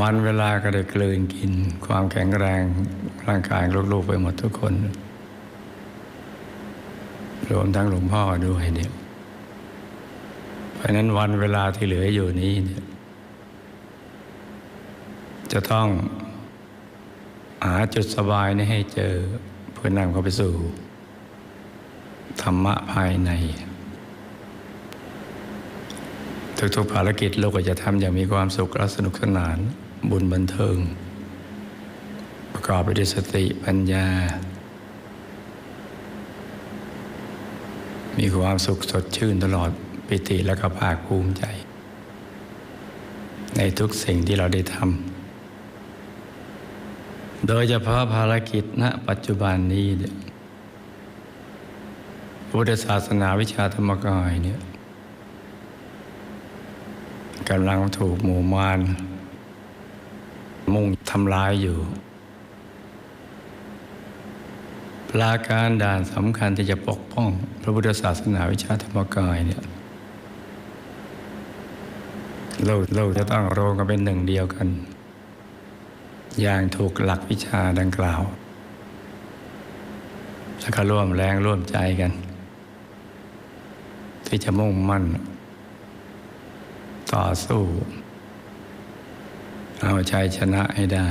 วันเวลาก็ได้กลืนกิน ความแข็งแรงร่างกายลูกๆไปหมดทุกคน รวมทั้งหลวงพ่อด้วยเนี่ยเพราะนั้นวันเวลาที่เหลืออยู่นี้เนี่ยจะต้องหาจุดสบายนี้ให้เจอเพื่อนำเขาไปสู่ ธรรมะภายใน ทุกๆภารกิจเราก็จะทำอย่างมีความสุขและสนุกสนานบุญบันเทิง ประกอบไปด้วยสติปัญญา มีความสุขสดชื่นตลอดปิติและก็ภาคภูมิใจ ในทุกสิ่งที่เราได้ทำโดยเฉพาะภารกิจณปัจจุบันนี้พุทธศาสนาวิชาธรรมกายเนี่ย กำลังถูกหมู่มารมุ่งทำลายอยู่ปราการด่านสำคัญที่จะปกป้อง พระพุทธศาสนาวิชาธรรมกายเนี่ยเราเราจะต้องรวมกันเป็นหนึ่งเดียวกัน อย่างถูกหลักวิชาดังกล่าว แล้วก็ร่วมแรงร่วมใจกัน ที่จะมุ่งมั่น ต่อสู้ เอาชัยชนะให้ได้